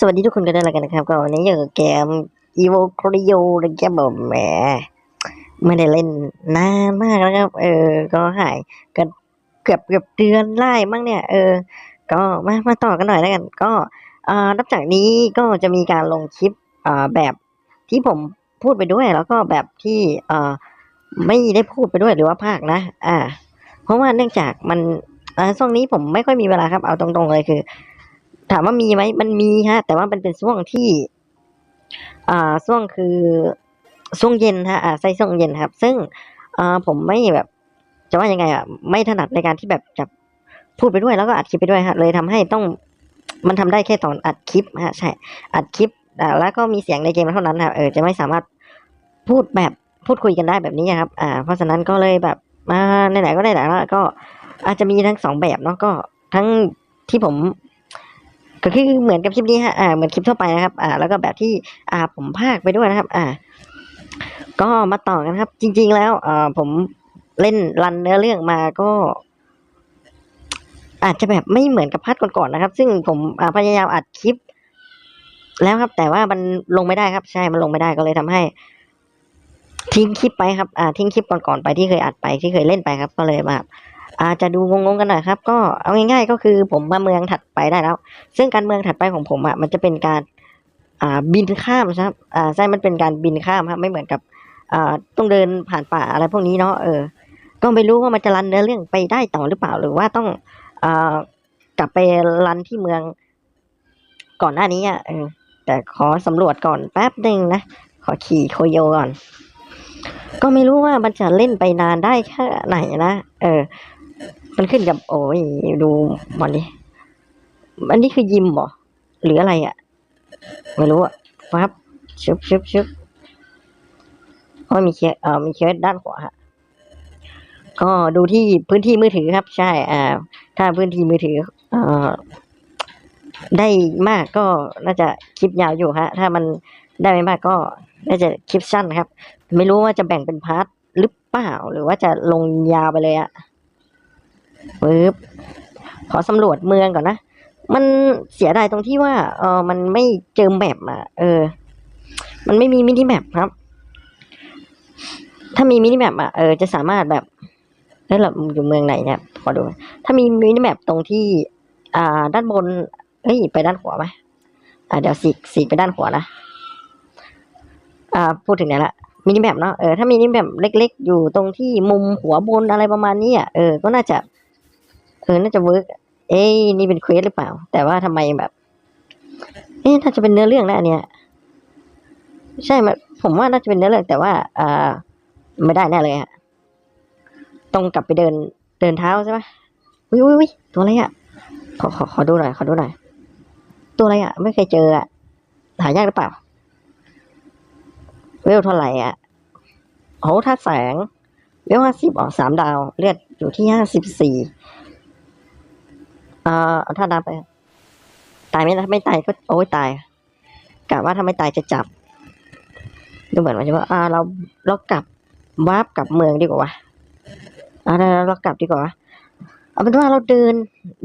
สวัสดีทุกคนกันด้วยแล้วกันนะครับก็วันนี้อยู่กับเกม Evo c r i o นะครับผมแหมไม่ได้เล่นนานมากแล้วครับ เออ ก็หายก็เกือบเกือบเดือนไล่มั้งเนี่ย เออ ก็มามาต่อกันหน่อยแล้วกัน ก็อ่านับจากนี้ก็จะมีการลงคลิปอ่าแบบที่ผมพูดไปด้วย แล้วก็แบบที่อ่าไม่ได้พูดไปด้วยหรือว่าภาคนะ อ่า เพราะว่าเนื่องจากมันอ่าช่วงนี้ผมไม่ค่อยมีเวลาครับเอาตรงๆเลยคือ ถามว่ามีไหมมันมีฮะ แต่ว่ามันเป็นช่วงที่ อ่าช่วงคือช่วงเย็นฮะอ่าใช่ช่วงเย็นครับ ซึ่งอ่าผมไม่แบบ จะว่ายังไงอะไม่ถนัดในการที่แบบจะพูดไปด้วยแล้วก็อัดคลิปไปด้วยฮะ เลยทำให้ต้อง มันทำได้แค่ตอนอัดคลิปฮะใช่อัดคลิปอ่าแล้วก็มีเสียงในเกมเท่านั้นครับเออจะไม่สามารถพูดแบบพูดคุยกันได้แบบนี้ครับ อ่า เพราะฉะนั้นก็เลยแบบมาไหนๆก็ได้แล้วก็อาจจะมีทั้งสองแบบเนาะก็ทั้งที่ผม ก็คือเหมือนกับคลิปนี้ฮะอ่าเหมือนคลิปทั่วไปนะครับอ่าแล้วก็แบบที่อ่าผมพากไปด้วยนะครับ อ่า ก็มาต่อกันครับ จริง ๆ แล้วอ่าผมเล่นรันเนื้อเรื่องมาก็ อาจจะแบบไม่เหมือนกับพาร์ทก่อนๆนะครับ ซึ่งผมพยายามอัดคลิป แล้วครับ แต่ว่ามันลงไม่ได้ครับ ใช่มันลงไม่ได้ก็เลยทำให้ ทิ้งคลิปไปครับ อ่า ทิ้งคลิปก่อนๆไปที่เคยอัดไปที่เคยเล่นไปครับ ก็เลยแบบ อาจจะดูงงๆกันหน่อยครับ ก็เอาง่ายๆก็คือผมมาเมืองถัดไปได้แล้ว ซึ่งการเมืองถัดไปของผมอะมันจะเป็นการอ่าบินข้ามครับอ่าใช่มันเป็นการบินข้ามครับไม่เหมือนกับอ่าต้องเดินผ่านป่าอะไรพวกนี้เนาะเออ ก็ไม่รู้ว่ามันจะรันเนื้อเรื่องไปได้ต่อหรือเปล่าหรือว่าต้องอ่ากลับไปรันที่เมืองก่อนหน้านี้อะเออแต่ขอสำรวจก่อนแป๊บหนึ่งนะ ขอขี่โคโยก่อน ก็ไม่รู้ว่ามันจะเล่นไปนานได้แค่ไหนนะ เออ มันขึ้นกับ โอ้ยดูมันดิอันนี้คือยิมเหรอหรืออะไรอะ่ะ ไม่รู้อะปั๊บชึบชึบชึบก็มีเคสเอ่อมีเคสด้านขวาฮะก็ดูที่พื้นที่มือถือครับ ใช่ อ่า ถ้าพื้นที่มือถือ เอ่อ ได้มากก็น่าจะคลิปยาวอยู่ฮะ ถ้ามันได้ไม่มากก็น่าจะคลิปสั้นครับ ไม่รู้ว่าจะแบ่งเป็นพาร์ทหรือเปล่า หรือว่าจะลงยาวไปเลยอะ ปึ๊บขอสำรวจเมืองก่อนนะ มันเสียดายตรงที่ว่า เออมันไม่เจอแมปอะ เออ มันไม่มีมินิแมปครับ ถ้ามีมินิแมปอะ เออ จะสามารถแบบเฮ้ยเราอยู่เมืองไหนเนี่ย ขอดู ถ้ามีมินิแมปตรงที่ อ่า ด้านบน เฮ้ย ไปด้านขวาไหมอ่า เดี๋ยวสีสีไปด้านขวานะ อ่า พูดถึงไหนละมินิแมปเนาะ เออ ถ้ามินิแมปเล็ก ๆ อยู่ตรงที่มุมหัวบนอะไรประมาณนี้อะ เออ ก็น่าจะ เออน่าจะเวิร์กเอ้ยนี่เป็นเควสหรือเปล่า แต่ว่าทำไมแบบ เอ๊ะน่าจะเป็นเนื้อเรื่องนะอันเนี้ยใช่ไหมผมว่าน่าจะเป็นเนื้อเรื่องแต่ว่าอ่าไม่ได้แน่เลยฮะต้องกลับไปเดินเดินเท้าใช่ไหมวิววิวตัวอะไรอะขอขอขอดูหน่อยขอดูหน่อยตัวอะไรอะ ไม่เคยเจออะหายากหรือเปล่า เวลเท่าไหร่อะโอ้ถ้าแสง เวลห้าสิบอ๋อสามดาว เลือดอยู่ที่ห้าสิบสี่ เอ่อเอาท่าน้ำไป ตายไหมนะไม่ตายก็โอ้ยตายกะว่าถ้าไม่ตายจะจับ ดูเหมือนว่าจะว่าอ่า เราเรากลับวาร์ปกลับเมืองดีกว่าอ่าเราเรากลับดีกว่าเอาเป็นว่าเราเดิน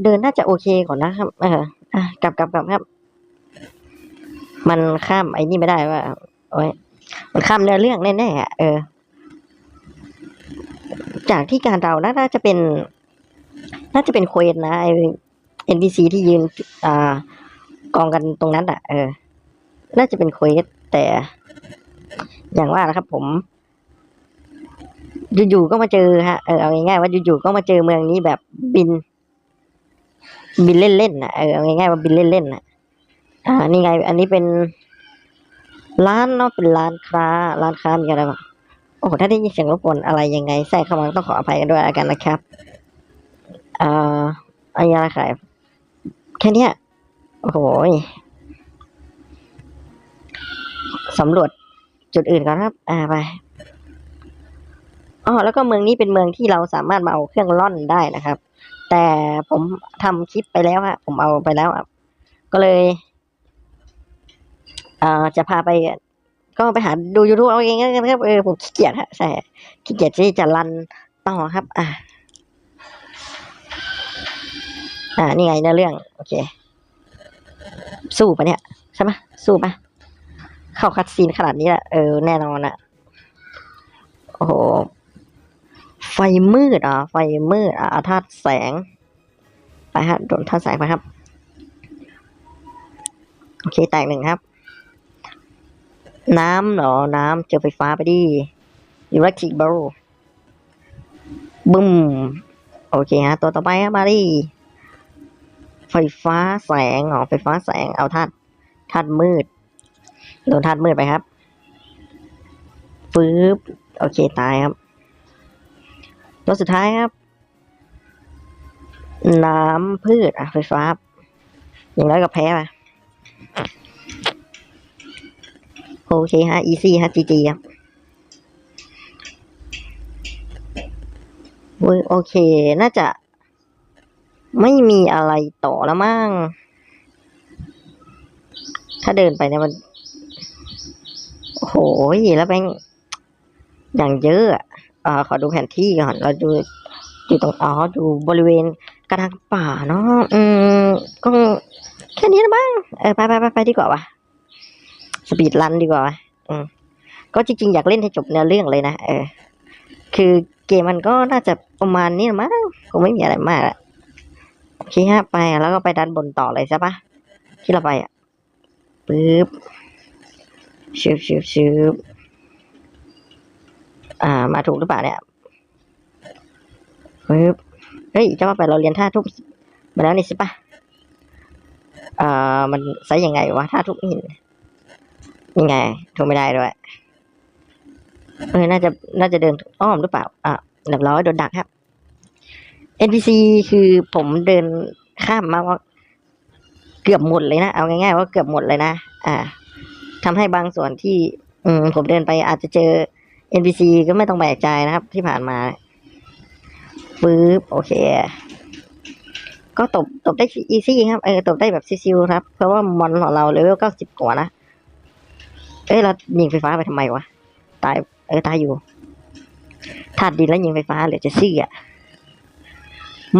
เดินน่าจะโอเคก่อนนะครับ เอออะกลับกลับกลับครับ มันข้ามไอ้นี่ไม่ได้ว่าโอ้ยมันข้ามเนื้อเรื่องแน่ๆอะเออ จากที่การเราน่าจะเป็น น่าจะเป็นเควสนะไอ NPC ที่ยืนอ่ากองกันตรงนั้นอะ เออ น่าจะเป็นควสแต่ อย่างว่านะครับ ผมอยู่ๆก็มาเจอฮะเออเอาง่ายๆว่าอยู่ๆก็มาเจอเมืองนี้แบบบิน บินเล่นๆน่ะเออเอาง่ายๆว่าบินเล่นๆน่ะอ่า นี่ไง อันนี้เป็นร้านเนาะเป็นร้านค้า ร้านค้ามีอะไรบ้างโอ้โหถ้าได้ยินเสียงรบกวนอะไรยังไงแทรกเข้ามาต้องขออภัยกันด้วยกันนะครับ อ่าอะไรอะไรขาย แค่เนี้ยโอ้โหสำรวจจุดอื่นก่อนครับ อ่าไปอ๋อแล้วก็เมืองนี้เป็นเมืองที่เราสามารถมาเอาเครื่องล่อนได้นะครับ แต่ผมทำคลิปไปแล้วฮะผมเอาไปแล้วอะก็เลยอ่าจะพาไป ก็ไปหาดูยูทูบเอาเองแล้วกันครับเออผมขี้เกียจฮะใช่ขี้เกียจที่จะรันต่อครับ อ่า อ่า นี่ไงเนื้อเรื่อง โอเค สู้ปะเนี่ย ใช่ปะสู้ปะเข้าคัดซีนขนาดนี้แหละเออ แน่นอนอะโอ้โห ไฟมืดอะ ไฟมืดอะธาตุแสง ไปฮะ โดนธาตุแสงไปครับ โอเค แตกหนึ่งครับ น้ำเหรอ น้ำเจอไฟฟ้าไปดิ electric b a l l บึ้ม โอเคฮะ ตัวต่อไปครับมาดิ ไฟฟ้าแสงอ๋อไฟฟ้าแสงเอาธาตุธาตุมืดโดนธาตุมืดไปครับฟืบโอเคตายครับตัวสุดท้ายครับ น้ำพืชอะไฟฟ้า อย่างน้อยก็แพ้ไปโอเคฮะอีซี่ฮะจีจีครับเว้ยโอเค น่าจะ ไม่มีอะไรต่อแล้วมั้ง ถ้าเดินไปเนี่ยมัน โอ้โหแล้วแม่งอย่างเยอะอ่าขอดูแผนที่ก่อน เราดูอยู่ตรงอ๋อดูบริเวณกระทางป่าเนาะ อืม ก็แค่นี้นะบ้าง เออ ไปไปไปไปดีกว่าวะสปีดรันดีกว่าวะอืม ก็จริงๆ อยากเล่นให้จบเนื้อเรื่องเลยนะ เออ คือเกมมันก็น่าจะประมาณนี้ละมั้ง คงไม่มีอะไรมากอะ โอเคฮะไปแล้วก็ไปด้านบนต่อเลยใช่ปะที่เราไปอะปึ๊บชืบชืบชืบอ่า มาถูกหรือเปล่าเนี่ยปึ๊บเฮ้ยจะว่าไปเราเรียนท่าทุบมาแล้วนี่ใช่ปะอ่ามันใช้ยังไงวะท่าทุบหินยังไงทุบไม่ได้ด้วยเออน่าจะน่าจะเดินอ้อมหรือเปล่าอะเรียบร้อยโดนดักครับ NPC คือผมเดินข้ามมาว่าเกือบหมดเลยนะ เอาง่ายๆว่าเกือบหมดเลยนะ อ่าทำให้บางส่วนที่ อืมผมเดินไปอาจจะเจอ NPC ก็ไม่ต้องแบกใจนะครับ ที่ผ่านมาปึ๊บโอเค ก็ตบตบได้อีซี่ครับเออตบได้แบบซิวๆครับ เพราะว่ามอนของเราเลเวลเก้าสิบกว่านะ เอ้ยเรายิงไฟฟ้าไปทำไมวะ ตาย เออตายอยู่ธาตุดินแล้วยิงไฟฟ้าเหลือจะซี่อะ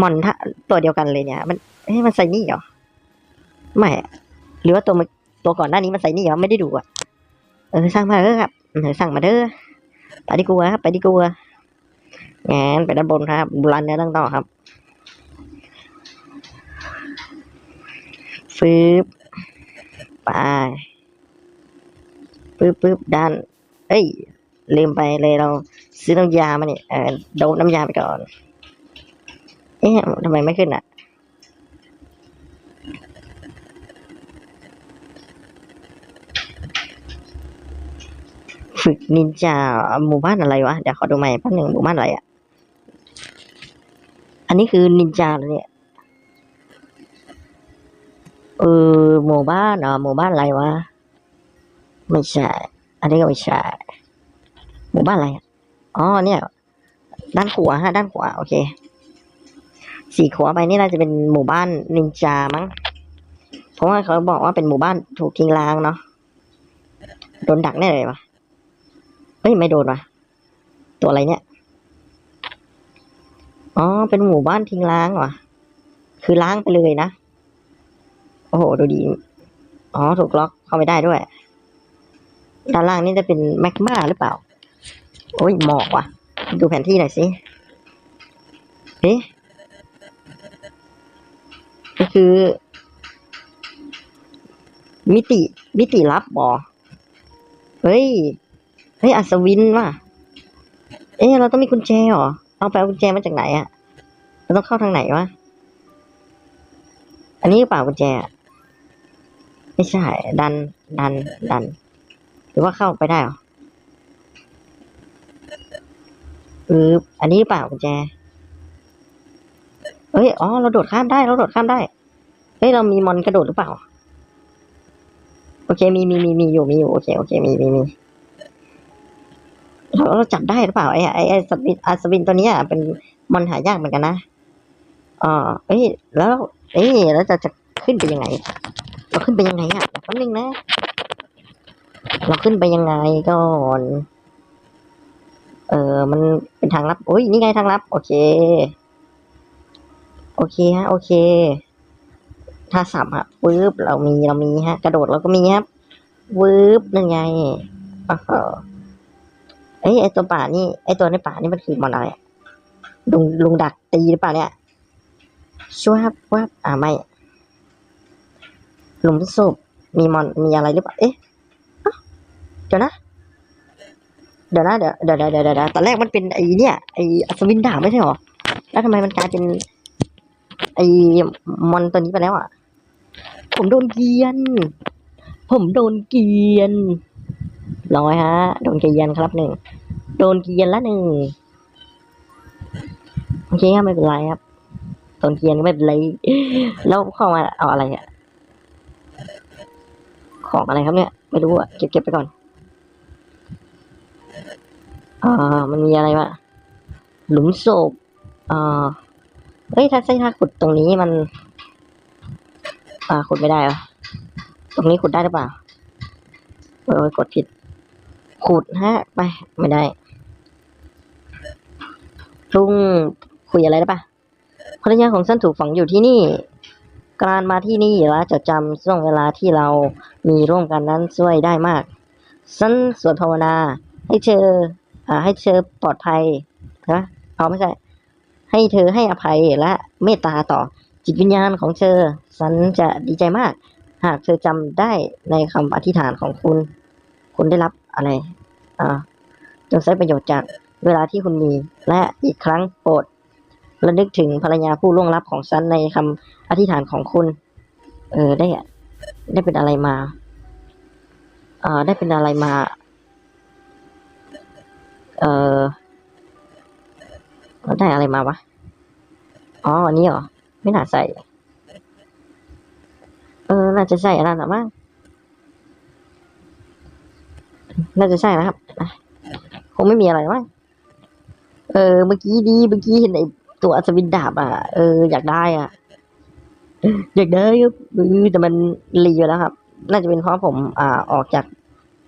มอนถ้าตัวเดียวกันเลยเนี่ย มันเฮ้ยมันใส่นี่เหรอ ไม่ หรือว่าตัวมันตัวก่อนหน้านี้มันใส่นี่เหรอ ไม่ได้ดูอะ เออสั่งมาเถอะครับเออสั่งมาเด้อ ไปดีกว่าครับ ไปดีกว่างั้นไปด้านบนครับบุรันเนื้อเรื่องต่อครับ ฟืบไปปึ๊บปึ๊บด้าน เอ้ย ลืมไปเลยเรา ซื้อน้ำยามาเนี่ยเออโดบน้ำยาไปก่อน เอ๊ะทำไมไม่ขึ้นอะ ฝึกนินจาหมู่บ้านอะไรวะ เดี๋ยวขอดูใหม่แป๊บหนึ่งหมู่บ้านอะไรอะ อันนี้คือนินจาเหรอเนี่ยเออหมู่บ้านเหรอหมู่บ้านอะไรวะ ไม่ใช่ อันนี้ก็ไม่ใช่หมู่บ้านอะไรอะอ๋อเนี่ย ด้านขวาฮะ ด้านขวาโอเค สี่ขวาไปนี่น่าจะเป็นหมู่บ้านนินจามั้ง เพราะว่าเขาบอกว่าเป็นหมู่บ้านถูกทิ้งร้างเนาะ โดนดักแน่เลยวะเฮ้ยไม่โดนวะตัวอะไรเนี่ย อ๋อ เป็นหมู่บ้านทิ้งร้างว่ะคือล้างไปเลยนะ โอ้โห ดูดี อ๋อ ถูกล็อกเข้าไม่ได้ด้วย ด้านล่างนี่จะเป็นแมกมาหรือเปล่า โอ้ยหมอกว่ะ ดูแผนที่หน่อยสิ เอ๊ะ คือ มิติ มิติลับบอเฮ้ย เฮ้ย อัศวินว่ะ เอ๊ะเราต้องมีกุญแจหรอเอาไปเอากุญแจมาจากไหนอะเราต้องเข้าทางไหนวะ อันนี้เปล่ากุญแจ ไม่ใช่ ดัน ดัน ดัน หรือว่าเข้าไปได้หรอเอออันนี้เปล่ากุญแจเอ้ย อ๋อ เราโดดข้ามได้ เราโดดข้ามได้ ฮ้ยเรามีมอนกระโดดหรือเปล่า โอเคมีมีมีมีอยู่มีอยู่โอเคโอเคมีมีมีเราเราจับได้หรือเปล่าไอ้ไอ้ไอ้สวินอาสวินตัวนี้ยเป็นมอนหายากเหมือนกันนะอ่าเอ้ยแล้วเอ้ยแล้วจะจะขึ้นไปยังไง เราขึ้นไปยังไงอะแป๊บนึงนะเราขึ้นไปยังไงก่อนเออมันเป็นทางลับโอ้ยนี่ไงทางลับ โอเค โอเคฮะ โอเค ท่าสับฮะวืบเรามีเรามีฮะ กระโดดเราก็มีครับวืบนั่นไงโอ้โหเอ้ยไอตัวป่านี่ไอตัวในป่านี่มันคือมอนอะไรลุงลุงดักตีหรือเปล่าเนี่ยช่วยครับว่าอ่าไม่หลุมศพมีมอนมีอะไรหรือเปล่าเอ๊ะเอ้เดี๋ยวนะเดี๋ยวนะเดี๋ยวเดี๋ยวเดี๋ยวเดี๋ยวตอนแรกมันเป็นไอเนี่ยไออัศวินดาบไม่ใช่หรอแล้วทำไมมันกลายเป็นไอมอนตัวนี้ไปแล้วอะ ผมโดนเกียน ผมโดนเกียนร้อยฮะ โดนเกียนครับหนึ่ง โดนเกียนละหนึ่งโอเคครับไม่เป็นไรครับโดนเกียนไม่เป็นไร แล้วเข้ามาเอาอะไรอะของอะไรครับเนี่ย ไม่รู้อะเก็บเก็บไปก่อนอ่ามันมีอะไรวะหลุมศพอ่าเฮ้ยถ้าใช่ถ้าขุดตรงนี้มัน อ่าขุดไม่ได้เหรอตรงนี้ขุดได้หรือเปล่าโอ้ยกดผิด ขุดฮะ ไป ไม่ได้ลุงคุยอะไรได้ปะภรรยาของฉันถูกฝังอยู่ที่นี่ การมาที่นี่และจะจำช่วงเวลาที่เรามีร่วมกันนั้นช่วยได้มากฉันสวดภาวนา ให้เธออ่า ให้เธอปลอดภัยนะเอาไม่ใช่ ให้เธอให้อภัยและเมตตาต่อ จิตวิญญาณของเธอฉันจะดีใจมาก หากเธอจำได้ในคำอธิษฐานของคุณ คุณได้รับอะไร อ่าจงใช้ประโยชน์จากเวลาที่คุณมี และอีกครั้งโปรดระลึกถึงภรรยาผู้ล่วงลับของฉันในคำอธิษฐานของคุณ เออได้ได้เป็นอะไรมาเอ่อได้เป็นอะไรมา เออได้อะไรมาวะ อ๋ออันนี้เหรอ ไม่น่าใส่ เออ น่าจะใช่อันนั้นหรอมั้งน่าจะใช่นะครับคงไม่มีอะไรมั้งเออ เมื่อกี้ดี เมื่อกี้เห็นไอ้ตัวอัศวินดาบอะ เออ อยากได้อะ อยากได้ครับแต่มันรีอยู่แล้วครับ น่าจะเป็นเพราะผม อ่า ออกจาก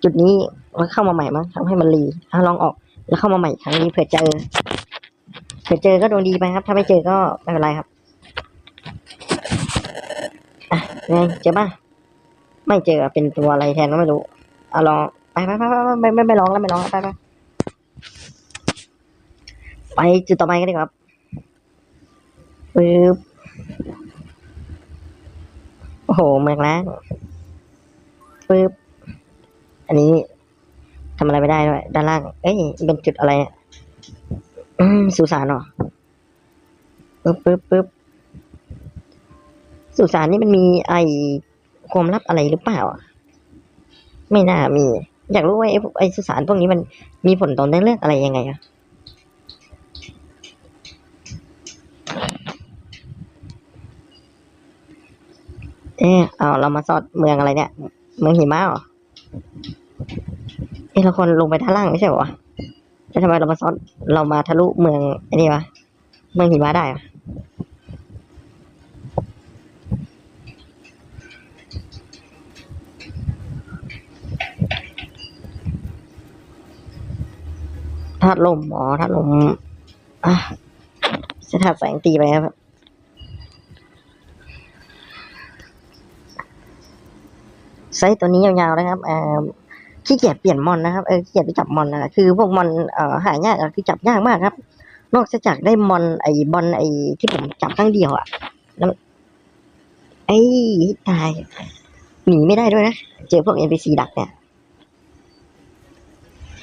จุดนี้แล้วเข้ามาใหม่มั้งทำให้มันรีอะลองออก แล้วเข้ามาใหม่ครั้งนี้เผื่อเจอ เผื่อเจอก็ดวงดีไปครับ ถ้าไม่เจอก็ไม่เป็นไรครับ อะ ไงเจอป่ะไม่เจอเป็นตัวอะไรแทนก็ไม่รู้เอาลองไปไปไปไปไปไม่ไม่ร้องแล้วไม่ร้องแล้วไปไปไปจุดต่อไปกันดีกว่าครับปึ๊บโอ้โหเมืองแรกปึ๊บอันนี้ทำอะไรไม่ได้ด้วยด้านล่าง เอ้ยเป็นจุดอะไรอะอืมสุสานเหรอปึ๊บปึ๊บปึ๊บ สุสานนี่มันมีไอความลับอะไรหรือเปล่า ไม่น่ามี อยากรู้ว่าไอ้พวกไอสุสานพวกนี้มันมีผลต่อเนื้อเรื่องอะไรยังไงอะเออเอาเรามาสอดเมืองอะไรเนี่ย เมืองหิมะเหรอเอะเราควรลงไปด้านล่างไม่ใช่เหรอวะแล้วทำไมเรามาซอนเรามาทะลุเมืองไอ้นี่วะ เมืองหิมะได้วะ ธาตุลมอ๋อธาตุลมอะใช้ธาตุแสงตีไปครับใช้ตัวนี้ยาวๆนะครับเอ่อขี้เกียจเปลี่ยนมอนนะครับเออขี้เกียจไปจับมอนนะคือพวกมอนเอ่อหายากคือจับยากมากครับ นอกจากได้มอนไอ้บอลไอ้ที่ผมจับครั้งเดียวอะแล้วไอ้ตายหนีไม่ได้ด้วยนะเจอพวก NPC ดักเนี่ย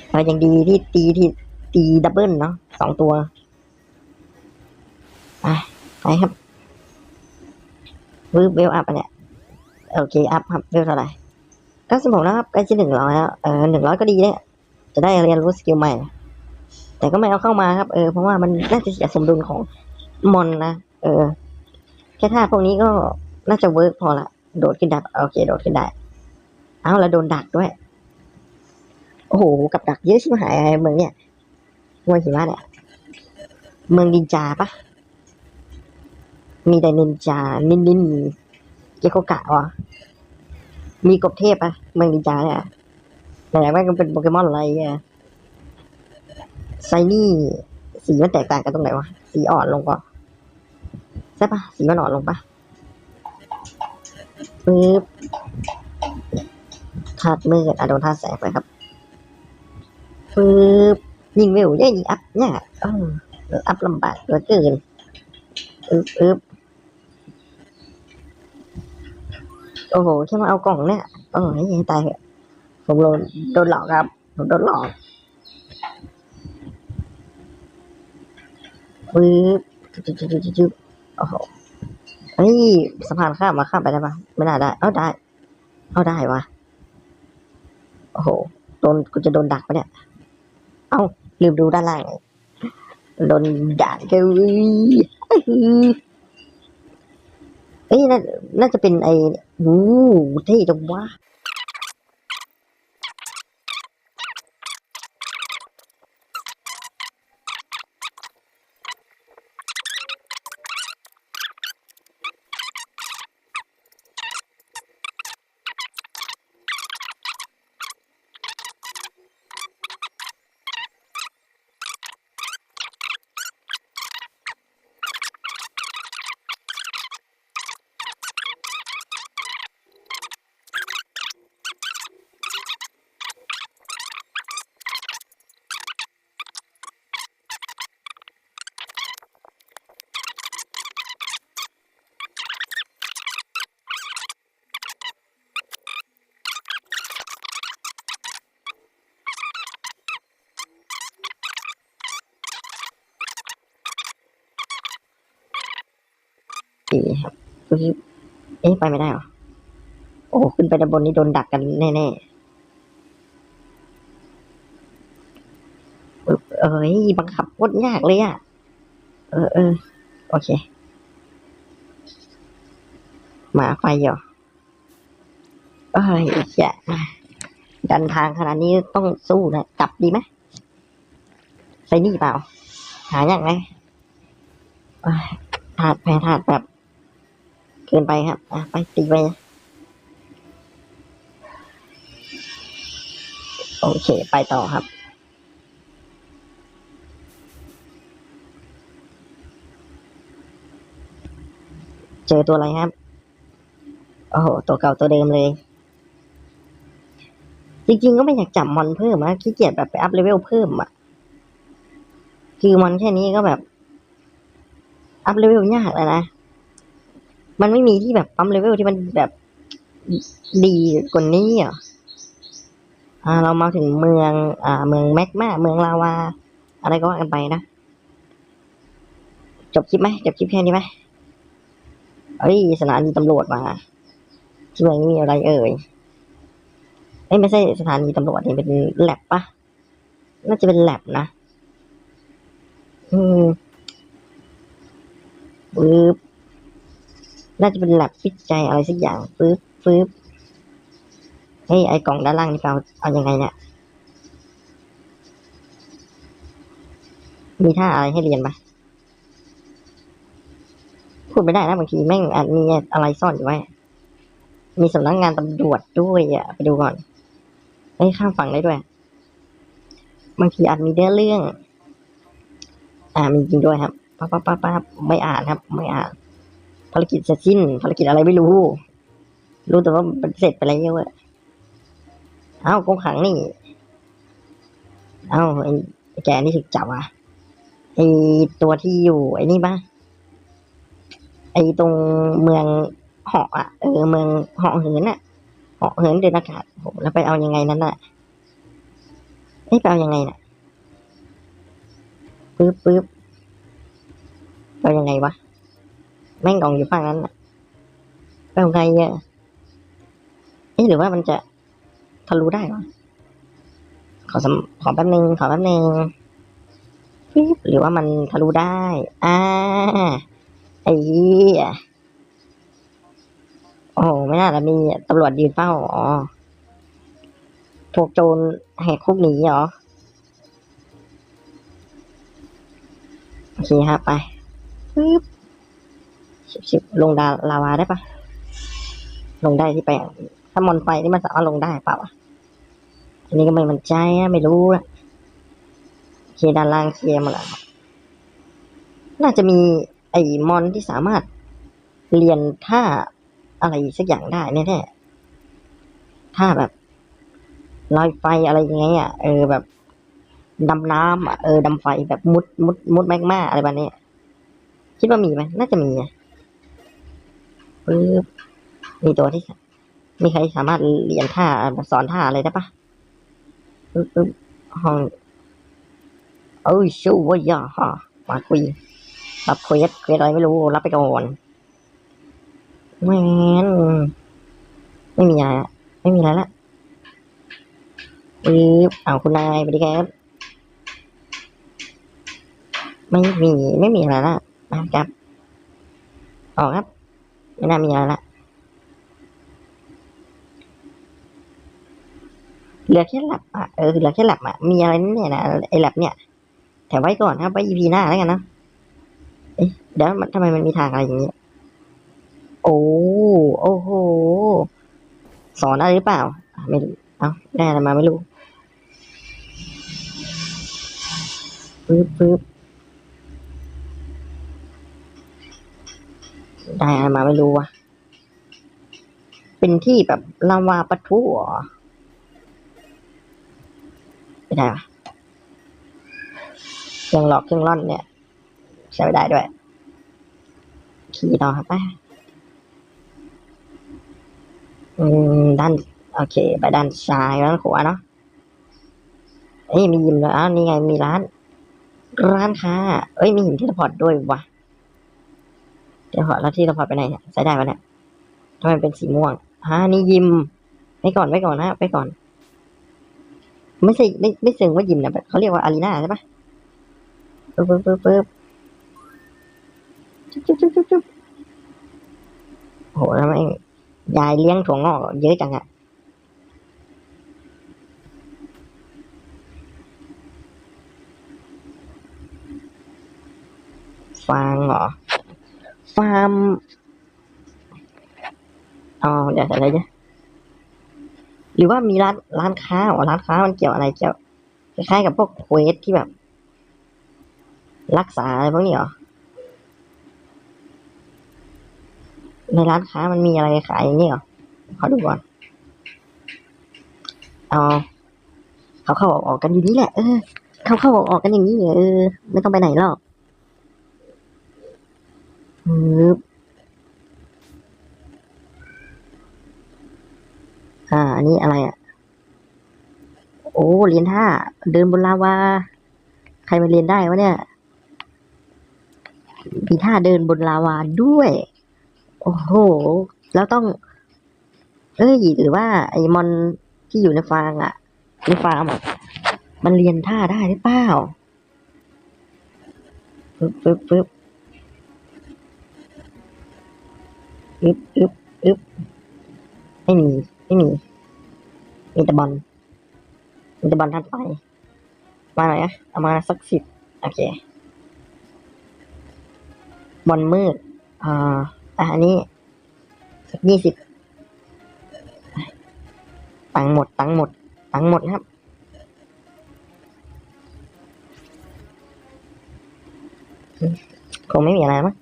เออยังดีที่ตีที่ ตีดับเบิลเนาะสองตัว ไป ไปครับวืบเวลอัพอันเนี้ยโอเค อัพครับเวลเท่าไหร่ก้าสิบหกแล้วครับใกล้จะหนึ่งร้อยแล้วเออหนึ่งร้อยก็ดีเนี่ยจะได้เรียนรู้สกิลใหม่ แต่ก็ไม่เอาเข้ามาครับ เออ เพราะว่ามันน่าจะเสียสมดุลของมอนนะ เออ แค่ท่าพวกนี้ก็น่าจะเวิร์กพอละ โดดขึ้นดัก โอเค โดดขึ้นได้ เอาแล้วโดนดักด้วย โอ้โห กับดักเยอะชิบหายอะไรเมืองเนี่ย เมืองหิมะเนี่ย เมืองนินจาปะมีแต่นินจา นินนินเกโกกะวะมีกบเทพอะเมืองนินจาเนี่ยแต่แม่งก็เป็นโปเกมอนอะไรอะไซนี่สีมันแตกต่างกันตรงไหนวะ สีอ่อนลงก็ใช่ปะสีมันอ่อนลงปะปึ๊บธาตุมืดอะโดนธาตุแสงไปครับปึ๊บ ยิงเร็วเยอะยิงอัพเนี่ยเอออัพลำบากเหลือเกินปึ๊บปึ๊บโอ้โหแค่มาเอากล่องเนี่ยโอ้ยยังตายเหอะผมโดนโดนหลอกครับ ผมโดนหลอกปึ๊บจุ๊บจุ๊บจุ๊บจุ๊บจุ๊บโอ้โหเฮ้ยสะพานข้ามมาข้ามไปได้ปะไม่น่าได้ เอ้าได้ เอาได้วะโอ้โหโดนกูจะโดนดักปะเนี่ย เอ้า ลืมดูด้านล่างเลยโดนด่านเกเอ้ยน่าน่าจะเป็นไอ้โอ้เท่จังวะ ดีครับปึ๊บเอ๊ะไปไม่ได้เหรอ โอ้ ขึ้นไปด้านบนนี้โดนดักกันแน่ๆเอ้ยบังคับโคตรยากเลยอะ เออเออโอเค หมาไฟเหรอเอ้ยอย่าดันทางขนาดนี้ต้องสู้นะกลับดีไหมใส่นี่เปล่า หาอย่างไรถาดแพ้ถาดแบบ เกินไปครับ อะ ไปตีไปโอเค ไปต่อครับ เจอตัวอะไรครับ โอ้โห ตัวเก่าตัวเดิมเลย จริงๆ ก็ไม่อยากจับมอนเพิ่มนะขี้เกียจแบบไปอัพเลเวลเพิ่มอะ คือมอนแค่นี้ก็แบบ อัพเลเวลยากแล้วนะ มันไม่มีที่แบบปั๊มเลเวลที่มันแบบดีกว่านี้อะอ่า เรามาถึงเมือง อ่า เมืองแมกมาเมืองลาวา อะไรก็ว่ากันไปนะ จบคลิปไหมจบคลิปแค่นี้ไหมเอ้ยสถานีตำรวจมา ที่เมืองนี้มีอะไรเอ่ยเอ้ยไม่ใช่สถานีตำรวจนี่เป็นแลบปะน่าจะเป็นแลบนะ อืมปึ๊บ น่าจะเป็นแลบวิจัยอะไรสักอย่างปึ๊บปึ๊บเฮ้ยไอกล่องด้านล่างนี่เราเอายังไงเนี่ยมีท่าอะไรให้เรียนปะพูดไม่ได้นะบางทีแม่งอาจมีอะไรซ่อนอยู่ไว้ มีสำนักงานตำรวจด้วยอะไปดูก่อนเอ้ข้ามฝั่งได้ด้วย บางทีอาจมีเนื้อเรื่อง อ่ามีจริงด้วยครับปั๊บปั๊บปั๊บปั๊บไม่อ่านครับ ไม่อ่าน ภารกิจเสร็จสิ้น ภารกิจอะไรไม่รู้ รู้แต่ว่ามันเสร็จไปแล้วอะเอ้ากงขังนี่ เอ้าไอ้ไอ้แกนี่ถูกจับอะไอ้ตัวที่อยู่ ไอ้นี่ปะไอ้ตรงเมืองเหาะอะเออเมืองเหาะเหินอะเหาะเหินเดินอากาศโหแล้วไปเอายังไงนั้นน่ะเอ้ไปเอายังไงน่ะปึ๊บปึ๊บไปเอายังไงวะ แม่งกองอยู่ฝั่งนั้นน่ะไปเอาไงเนี่ยเอ๊ะหรือว่ามันจะทะลุได้วะขอสำขอแป๊บนึงขอแป๊บนึงปึ๊บหรือว่ามันทะลุได้ อ่าไอ้เหี้ยโอ้โหไม่น่าจะมีตำรวจยืนเฝ้าอ๋อพวกโจรแหกคุกหนีเหรอโอเคครับไปปึ๊บ ชิบลงดาลาวาได้ปะลงได้ที่แปลงถ้ามอนไฟนี่มันสามารถลงได้เปล่าวะอันนี้ก็ไม่มั่นใจอะไม่รู้อะเคด้านล่างเคลียร์หมาแล้วน่าจะมีไอ้มอนที่สามารถเรียนท่าอะไรสักอย่างได้แน่ๆถ้าแบบลอยไฟอะไรย่างเงี้ยเออแบบดำน้ำอะเออดำไฟแบบมุดมุดมุดแมกมาอะไรแบบนี้คิดว่ามีไหมน่าจะมีนะ ปึ๊บมีตัวที่มีใครสามารถเรียนท่าสอนท่าอะไรได้ปะปึ๊บปึ๊บห้องเอ้ยชูว่ายาฮะมาคุยรับเควสเควสอะไรไม่รู้รับไปก่อนแมนไม่มีอะไรไม่มีอะไรละปึ๊บเอาคุณนายสวัสดีครับไม่มีไม่มีอะไรละนะครับออกครับ ไม่น่ามีอะไรละเหลือแค่แลบอะเออเหลือแค่แลบอะมีอะไรเนี่ยนะไอ้แลบเนี่ยแต่ไว้ก่อนครับไว้ EP หน้าแล้วกันนะเอ๊ะเดี๋ยวมันทำไมมันมีทางอะไรอย่างนี้ โอ้โอ้โหสอนอะไรหรือเปล่าไม่รู้เอาได้อะไรมาไม่รู้ปึ๊บปึ๊บ ได้อะไรมาไม่รู้วะ เป็นที่แบบลาวาปะทุหรอไม่ได้วะเครื่องหลอกเครื่องร่อนเนี่ย ใช้ไม่ได้ด้วย ขี่ต่อครับไปอืมด้านโอเค ไปด้านซ้ายด้านขวาเนาะเอ้ยมียิมแล้วอ้าวนี่ไงมีร้าน ร้านค้าเอ้ยมีหินเทเลพอร์ตด้วยวะ เทเลพอร์ตแล้วที่เทเลพอไปไหนเนี่ยใช้ได้ปะเนี่ยทำไมเป็นสีม่วงฮะนี่ยิมไว้ก่อนไว้ก่อนนะไว้ก่อน ไม่ใช่ไม่ไม่เชิงว่ายิมนะเขาเรียกว่าอารีนาใช่ปะปึ๊บปึ๊บปึ๊บปึ๊บจุ๊บจุ๊บจุ๊บจุ๊บจุ๊บโหแล้วแม่งยายเลี้ยงถั่วงอกเยอะจังอะฟางเหรอ ฟาร์มอ๋อเดี๋ยวอะไรเนี่ยหรือว่ามีร้านร้านค้าอ๋อร้านค้ามันเกี่ยวอะไรเกี่ยวคล้ายๆกับพวกเควสที่แบบ รักษาอะไรพวกนี้เหรอในร้านค้ามันมีอะไรขายอย่างนี้เหรอขอดูก่อนเอาเขาเข้าออกออกกันอยู่นี่แหละ เออ เขาเข้าออกออกกันอย่างนี้เออ ไม่ต้องไปไหนหรอก ปึ๊บอ่า อันนี้อะไรอะ โอ้เรียนท่า เดินบนลาวา ใครมาเรียนได้วะเนี่ย มีท่าเดินบนลาวาด้วย โอ้โห แล้วต้อง เอ้ย หรือว่า ไอ้มอนที่อยู่ในฟางอะในฟาร์มอะมันเรียนท่าได้หรือเปล่าปึ๊บปึ๊บปึ๊บ อึบอึบอึบไม่มี ไม่มี มีแต่บอลมีแต่บอลทัดไป มาหน่อยนะเอามาสักสิบโอเค บอลมืด อ่า อะอันนี้ สักยี่สิบ ตังหมด ตังหมด ตังหมดครับคงไม่มีอะไรมั้ง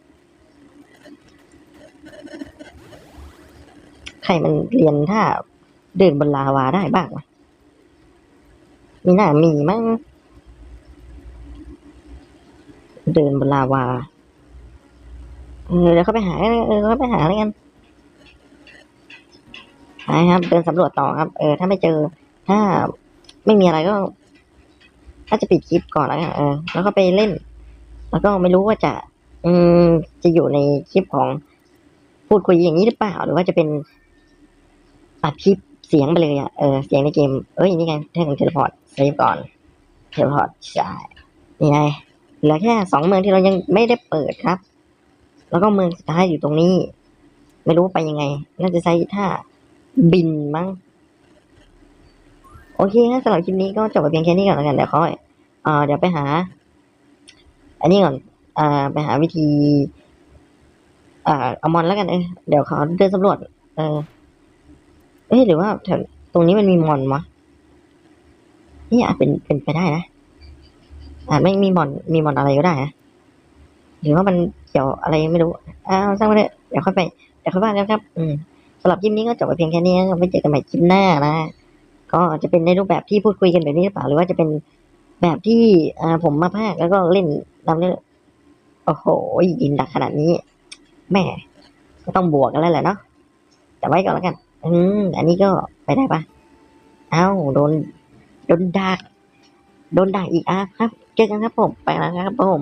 ใครมันเรียนถ้าเดินบนลาวาได้บ้างวะมีหน้ามีมั้งเดินบนลาวาเออเดี๋ยวเขาไปหาเออเขาไปหาอะไรกันไปครับเดินสำรวจต่อครับ เออ ถ้าไม่เจอ ถ้าไม่มีอะไรก็ถ้าจะปิดคลิปก่อนแล้วกันเออ แล้วก็ไปเล่น แล้วก็ไม่รู้ว่าจะ อืมจะอยู่ในคลิปของพูดคุยอย่างนี้หรือเปล่า หรือว่าจะเป็น อัดคลิปเสียงไปเลยอะ เออ เสียงในเกม เอ้ย นี่ไงเรื่องเทเลพอร์ตเซฟก่อน เทเลพอร์ตใช่ นี่ไง เหลือแค่สองเมืองที่เรายังไม่ได้เปิดครับ แล้วก็เมืองสุดท้ายอยู่ตรงนี้ ไม่รู้ไปยังไง น่าจะใช้ท่าบินมั้ง โอเคนะสำหรับคลิปนี้ก็จบไปเพียงแค่นี้ก่อนแล้วกัน เดี๋ยวเขาเอ่อเดี๋ยวไปหา อันนี้ก่อนอ่าไปหาวิธีอ่าอมอนแล้วกันเออเดี๋ยวขาเดินสำรวจ เออ เอ้ยหรือว่าแถวตรงนี้มันมีมอนวะนี่อาจเป็นเป็นไปได้นะอาจไม่มีมอนมีมอนอะไรก็ได้นะหรือว่ามันเกี่ยวอะไรไม่รู้อ้าวช่างมันเถอะเดี๋ยวค่อยไปเดี๋ยวค่อยว่ากันครับ อืมสำหรับคลิปนี้ก็จบไปเพียงแค่นี้นะครับไว้เจอกันใหม่คลิปหน้านะก็จะเป็นในรูปแบบที่พูดคุยกันแบบนี้หรือเปล่าหรือว่าจะเป็นแบบที่อ่าผมมาพากแล้วก็เล่นตามเรื่อโอ้โหยินดักขนาดนี้แม่ก็ต้องบวกกันแล้วแหละเนาะแต่ไว้ก่อนแล้วกัน อืมอันนี้ก็ไปได้ปะเอ้าโดนโดนดักโดนดักอีกอะครับ เจอกันครับผม ไปแล้วครับผม